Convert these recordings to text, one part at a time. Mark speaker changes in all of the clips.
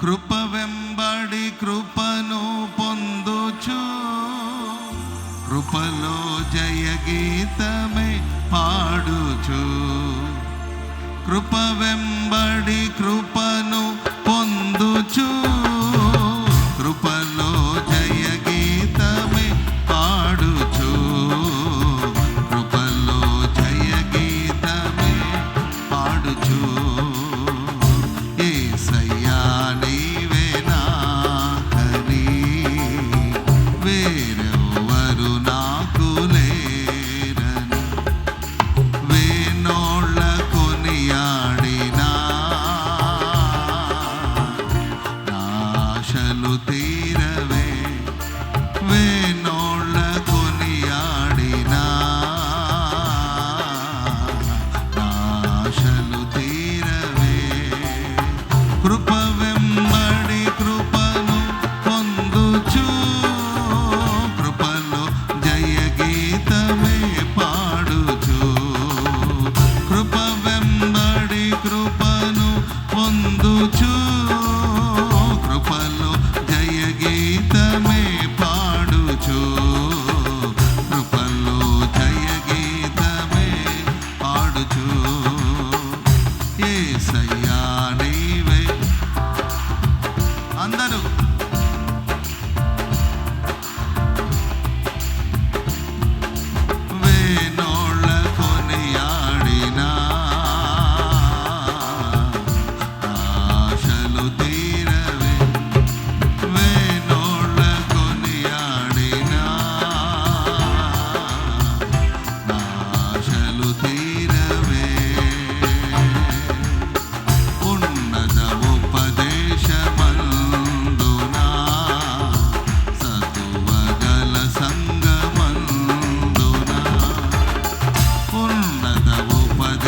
Speaker 1: కృప వెంబడి కృపను పొందుచు. కృపలో జయ గీతమే పాడుచు. కృప వెంబడి కృప melodía.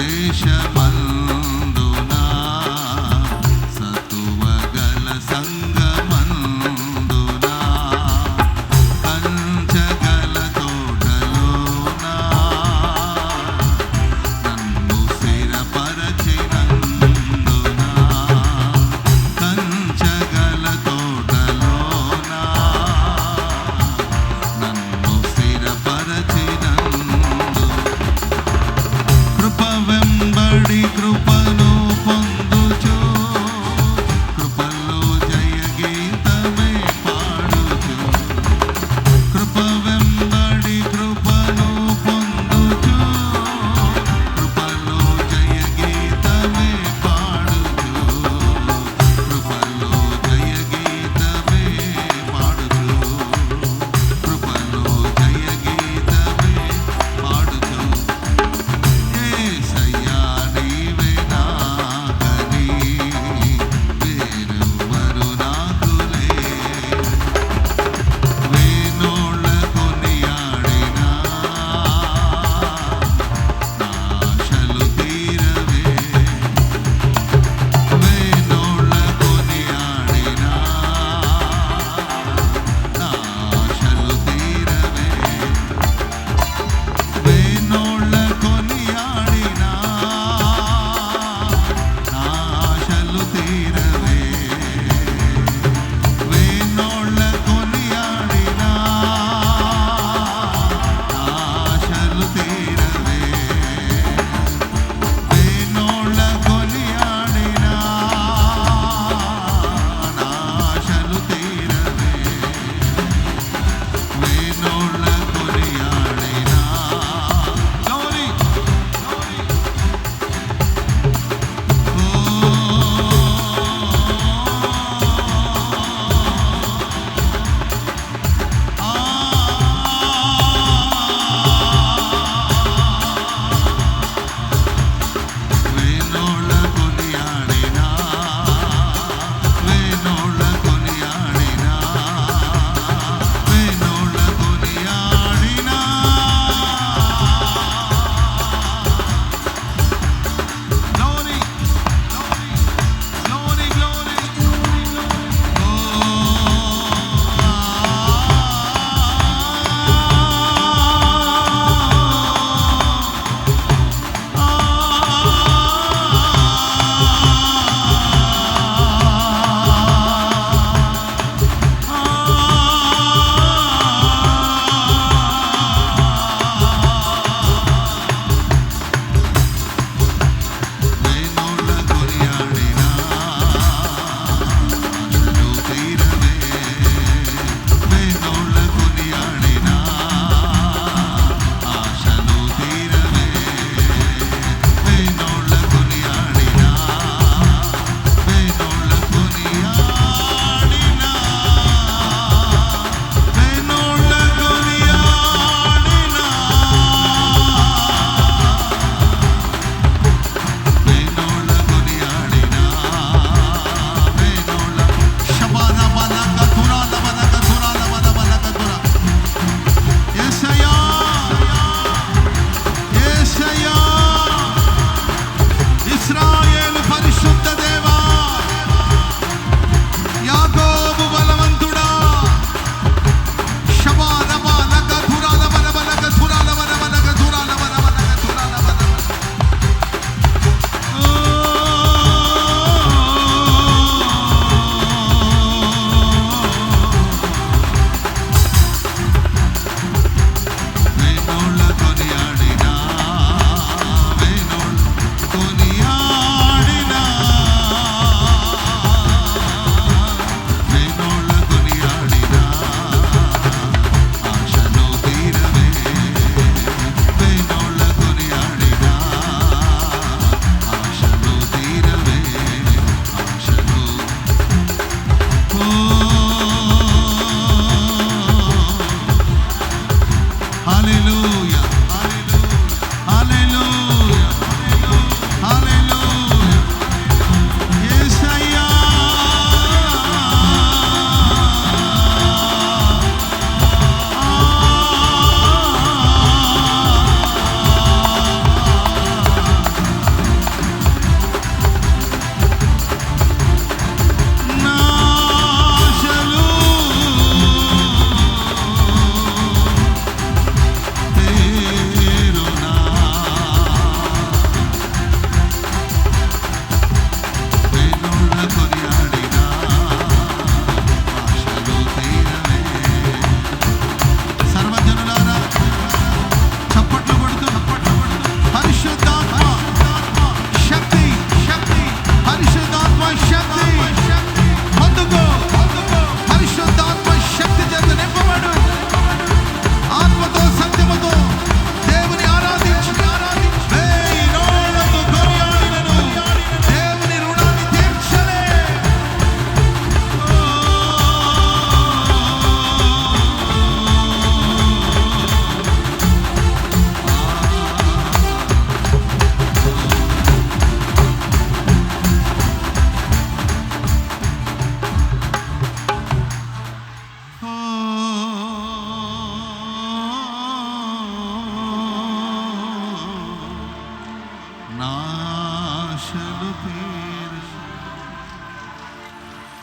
Speaker 1: Krishna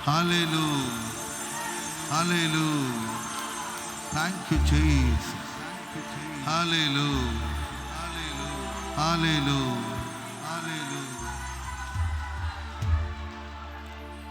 Speaker 1: Hallelujah. Hallelujah. Thank you, Jesus. Hallelujah. Hallelujah. Hallelujah.